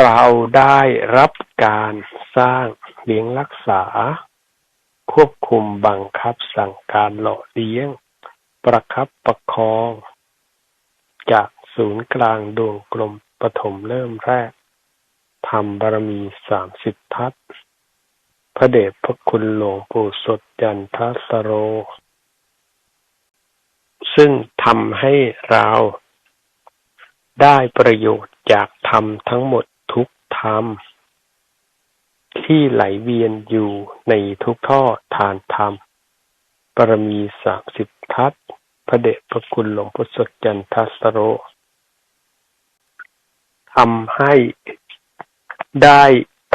เราได้รับการสร้างเลี้ยงรักษา ควบคุมบังคับสั่งการหล่อเลี้ยง ประคับประคอง จากศูนย์กลางดวงกลมปฐมเริ่มแรกทำบารมีสามสิบทัศพระเดชพระคุณหลวงปู่สดจันทัสโร ซึ่งทำให้เราได้ประโยชน์จากธรรมทั้งหมด ธรรม ที่ไหลเวียนอยู่ในทุกท่อทานธรรม ปรมีสามสิบทัศพระเดชพระคุณหลวงพ่อสดจันทัสโรทำให้ได้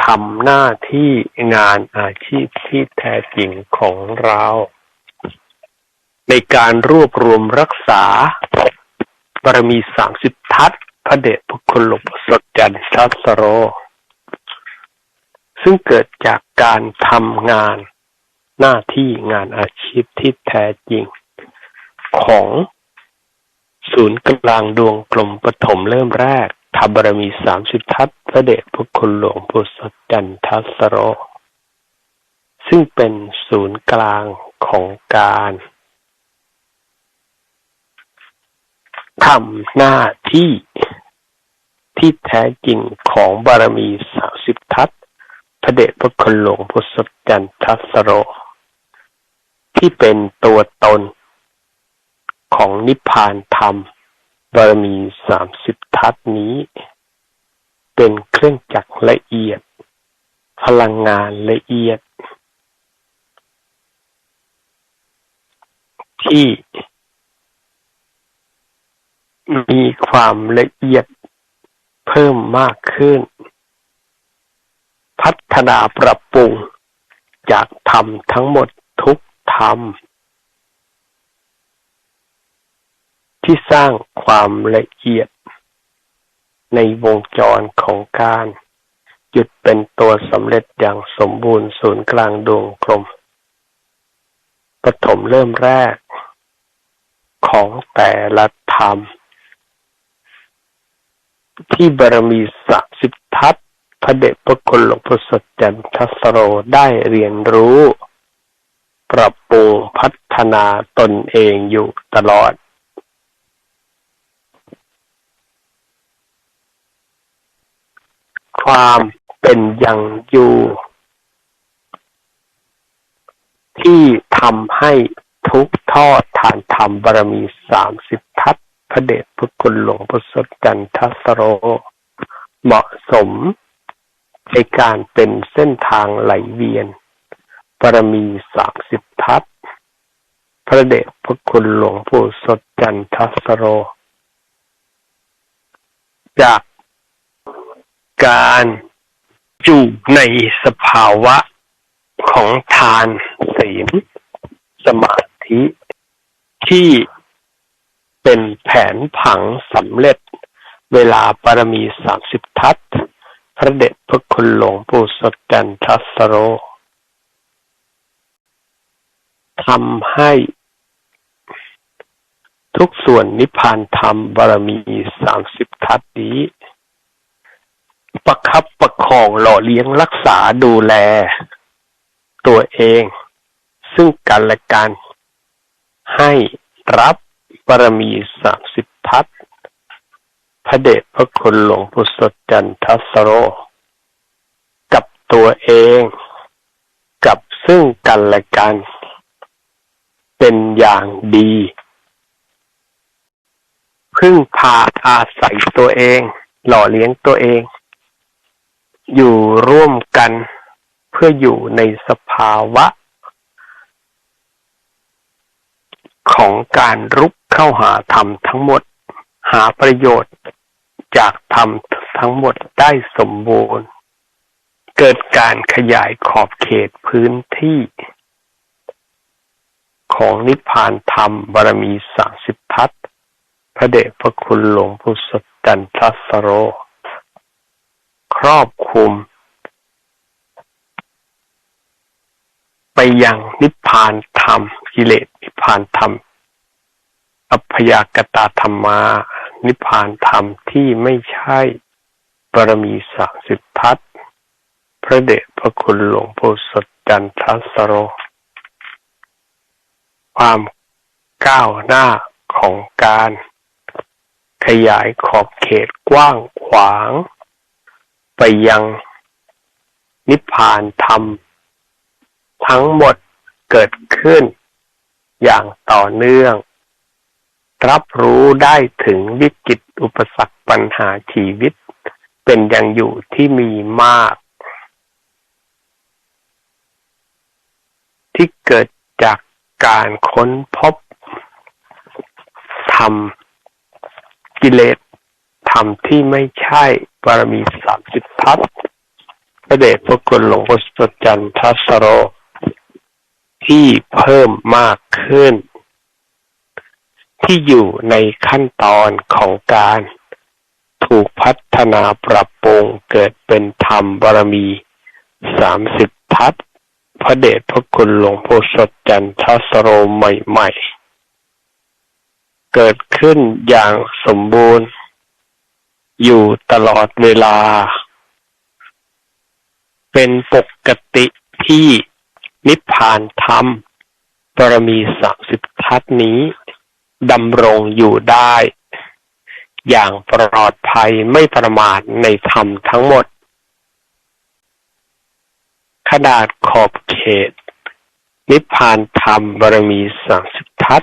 ทำหน้าที่งานอาชีพที่แท้จริงของเรา ในการรวบรวมรักษาบารมีสามสิบทัศ พระเดชพระคุณหลวงพ่อสดจันทัสโร ซึ่งเกิดจากการทำงานหน้าที่งานอาชีพที่แท้จริง ของศูนย์กลางดวงกลมปฐมเริ่มแรกทบารมีสามสิบทัศพระเดชพระคุณหลวงปู่สดจันทัสโร ซึ่งเป็นศูนย์กลางของการ ทำหน้าที่ที่แท้จริงของบารมีสามสิบทัศพระเดชพระคุณหลวงปู่สดจันทัสโร ที่เป็นตัวตนของนิพพานธรรม บารมีสามสิบทัศนี้ เป็นเครื่องจักรละเอียด พลังงานละเอียด ที่ มีความละเอียดเพิ่มมากขึ้น พัฒนาปรับปรุงจากธรรมทั้งหมดทุกธรรม ที่สร้างความละเอียด ในวงจรของการหยุดเป็นตัวสำเร็จอย่างสมบูรณ์ศูนย์กลางดวงกลมปฐมเริ่มแรก ของแต่ละธรรม ที่บารมีสาสิบทัศพระเดชพระคุณหลวงพ่อสดจันทสโรได้เรียนรู้ ปรับปรุงพัฒนาตนเองอยู่ตลอด ความเป็นอย่างอยู่ที่ทำให้ทุกทอดฐานธรรมบารมีสามสิบทัศ พระเดชพระคุณหลวงพ่อสดจันทสโร เหมาะสมในการเป็นเส้นทางไหลเวียนบารมีสามสิบทัศพระเดชพระคุณหลวงพ่อสดจันทสโร จากการอยู่ในสภาวะของทานศีลสมาธิที่ เป็นแผนผังสำเร็จ เวลาปรมีสามสิบทัศพระเดชพระคุณหลวงปู่สดจันทัสโรทำให้ทุกส่วนนิพพานธรรมบารมีสามสิบทัศนี้ ประคับประคองหล่อเลี้ยงรักษาดูแล ตัวเอง ซึ่งกันและกัน ให้รับ บารมีสามสิบทัศพระเดชพระคุณหลวงพุทธจันทัสโร กับตัวเอง กับซึ่งกันและกัน เป็นอย่างดี พึ่งพาอาศัยตัวเอง หล่อเลี้ยงตัวเอง อยู่ร่วมกันเพื่ออยู่ในสภาวะของการรุก เข้าหาธรรมทั้งหมด หาประโยชน์ จากธรรมทั้งหมดได้สมบูรณ์ เกิดการขยายขอบเขตพื้นที่ ของนิพพานธรรมบารมีสามสิบทัศพระเดชพระคุณหลวงพุทธจันทสโร ครอบคลุม ไปยังนิพพานธรรมกิเลสนิพพานธรรม อัพยากตาธรรมา นิพพานธรรมที่ไม่ใช่บารมีสามสิบทัศพระเดชพระคุณหลวงปู่สดจันทสโร ความก้าวหน้าของการขยายขอบเขตกว้างขวาง ไปยังนิพพานธรรม ทั้งหมดเกิดขึ้นอย่างต่อเนื่อง รับรู้ได้ถึงวิกฤตอุปสรรคปัญหาชีวิต เป็นอย่างอยู่ที่มีมาก ที่เกิดจากการค้นพบธรรมกิเลสธรรมที่ไม่ใช่บารมีสามสิบทัศน์พระเดชพระคุณหลวงพ่อสดจันทสโรที่เพิ่มมากขึ้น ที่อยู่ในขั้นตอนของการ ถูกพัฒนาปรับปรุงเกิดเป็นธรรมบารมีสามสิบทัศพระเดชพระคุณหลวงพ่อสดจันทสโรใหม่ ๆ เกิดขึ้นอย่างสมบูรณ์ อยู่ตลอดเวลา เป็นปกติที่นิพพานธรรมบารมีสามสิบทัศนี้ ดำรงอยู่ได้ อย่างปลอดภัยไม่ประมาทในธรรมทั้งหมด ขนาดขอบเขต นิพพานธรรมบารมีสามสิทัศ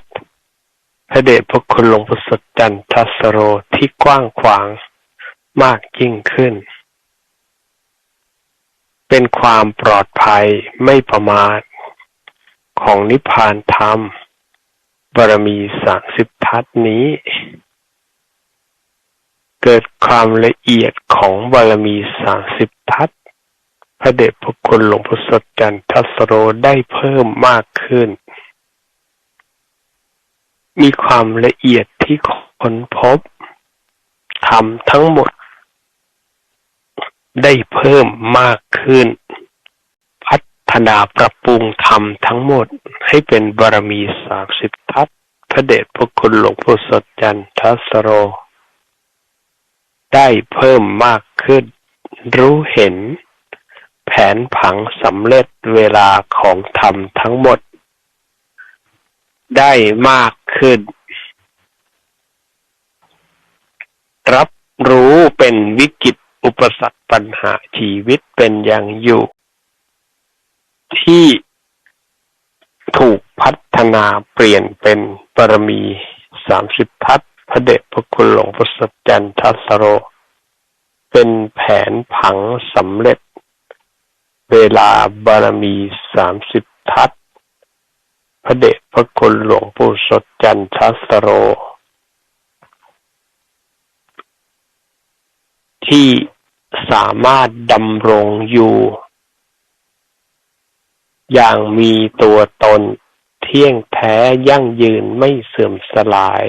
พระเดชพระคุณหลวงพ่อสดจันทัสโรที่กว้างขวางมากยิ่งขึ้น เป็นความปลอดภัยไม่ประมาทของนิพพานธรรม บารมีสามสิบทัศนี้ เกิดความละเอียดของบารมีสามสิบทัศพระเดชพระคุณหลวงพ่อสดจันทัสโรได้เพิ่มมากขึ้น มีความละเอียดที่ค้นพบทำทั้งหมด ได้เพิ่มมากขึ้น ฒนาปรับปรุงธรรมทั้งหมดให้เป็นบารมีสามสิบทัศพระเดชพระคุณหลวงพ่อสดจันทสโร ได้เพิ่มมากขึ้น รู้เห็น แผนผังสำเร็จเวลาของธรรมทั้งหมด ได้มากขึ้น รับรู้เป็นวิกฤตอุปสรรคปัญหาชีวิตเป็นอย่างอยู่ ที่ถูกพัฒนาเปลี่ยนเป็นบารมีสามสิบทัศพระเดชพระคุณหลวงพ่อสดจันทัสโร เป็นแผนผังสำเร็จ เวลาบารมีสามสิบทัศพระเดชพระคุณหลวงปู่สดจันทัสโร ที่สามารถดำรงอยู่ อย่างมีตัวตนเที่ยงแท้ยั่งยืนไม่เสื่อมสลาย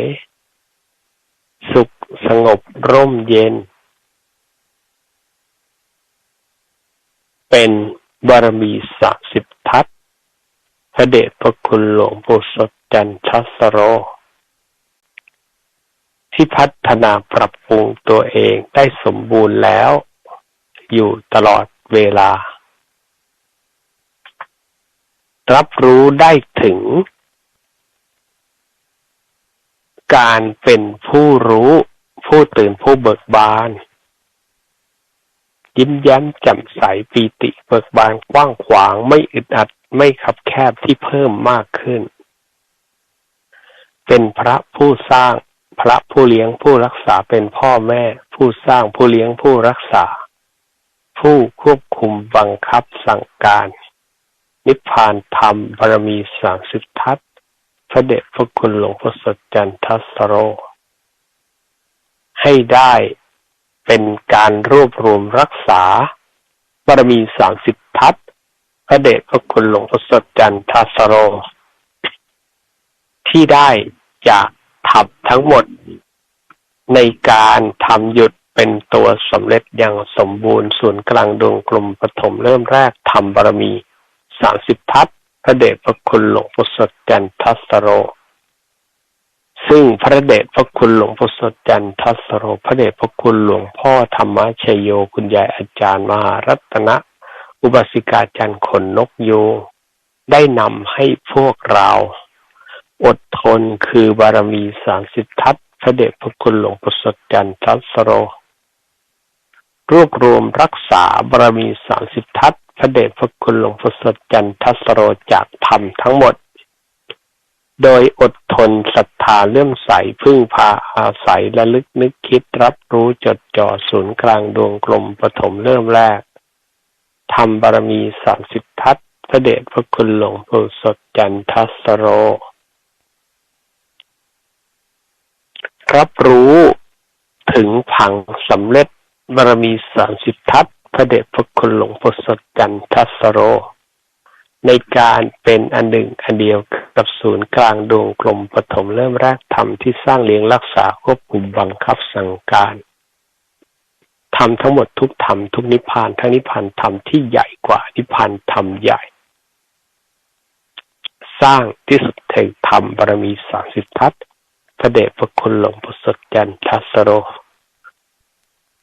สุขสงบร่มเย็น เป็นบารมีสามสิบทัศพระเดชพระคุณหลวงปู่สดจันทสโร ที่พัฒนาปรับปรุงตัวเองได้สมบูรณ์แล้ว อยู่ตลอดเวลา รับรู้ได้ถึง การเป็นผู้รู้ ผู้ตื่นผู้เบิกบาน ยิ้มแย้มแจ่มใสปีติเบิกบานกว้างขวางไม่อึดอัดไม่คับแคบที่เพิ่มมากขึ้น เป็นพระผู้สร้างพระผู้เลี้ยงผู้รักษาเป็นพ่อแม่ ผู้สร้างผู้เลี้ยงผู้รักษา ผู้ควบคุมบังคับสั่งการ นิพพานธรรมบารมีสามสิบทัศพระเดชพระคุณหลวงพ่อสดจันทสโร ให้ได้เป็นการรวบรวมรักษาบารมีสามสิบทัศพระเดชพระคุณหลวงพ่อสดจันทสโร ที่ได้จากทำทั้งหมด ในการทำหยุดเป็นตัวสำเร็จอย่างสมบูรณ์ส่วนกลางดวงกลมปฐมเริ่มแรกทำบารมี สามสิบทัศพระเดชพระคุณหลวงพ่อสดจันทสโร ซึ่งพระเดชพระคุณหลวงพ่อสดจันทัสโร พระเดชพระคุณหลวงพ่อธรรมชโยคุณยายอาจารย์มหารัตนะ อุบาสิกาจันขนนกโย ได้นำให้พวกเรา อดทนคือบารมีสามสิบทัศพระเดชพระคุณหลวงพ่อสดจันทัสโรรวบรวมรักษาบารมีสามสิบทัศ พระเดชพระคุณหลวงพ่อสดจันทัสโรจากธรรมทั้งหมด โดยอดทนศรัทธาเลื่อมใสพึ่งพาอาศัยและลึกนึกคิดรับรู้จดจ่อศูนย์กลางดวงกลมปฐมเริ่มแรกทำบารมีสามสิบทัศพระเดชพระคุณหลวงปู่สดจันทัสโร รับรู้ถึงผังสำเร็จบารมีสามสิบทัศ พระเดชพระคุณหลวงปู่สดจันทัสโร ในการเป็นอันหนึ่งอันเดียวกับศูนย์กลางดวงกลมปฐมเริ่มแรกธรรมที่สร้างเลี้ยงรักษาควบคุมบังคับสั่งการทำทั้งหมดทุกธรรมทุกนิพพานทั้งนิพพานธรรมที่ใหญ่กว่านิพพานธรรมใหญ่ สร้างที่สุดแห่งธรรมบารมีสามสิบทัศพระเดชพระคุณหลวงพ่อสดจันทัสโร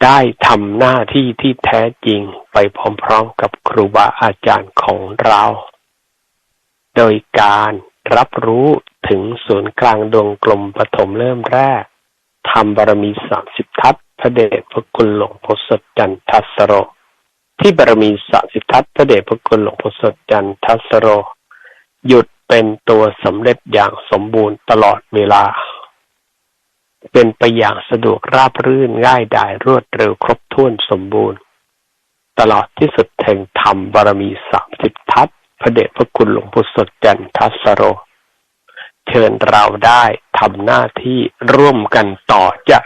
ได้ทำหน้าที่ที่แท้จริงไปพร้อมๆกับครูบาอาจารย์ของเรา โดยการรับรู้ถึงศูนย์กลางดวงกลมปฐมเริ่มแรกทำบารมีสามสิบทัศพระเดชพระคุณหลวงพ่อสดจันทัสโร ที่บารมีสามสิบทัศพระเดชพระคุณหลวงพ่อสดจันทัสโร หยุดเป็นตัวสำเร็จอย่างสมบูรณ์ตลอดเวลา เป็นไปอย่างสะดวกราบรื่นง่ายดายรวดเร็วครบถ้วนสมบูรณ์ ตลอดที่สุดแห่งธรรมบารมีสามสิบทัศพระเดชพระคุณหลวงพ่อสดจันทัสโร เชิญเราได้ทำหน้าที่ร่วมกันต่อจาก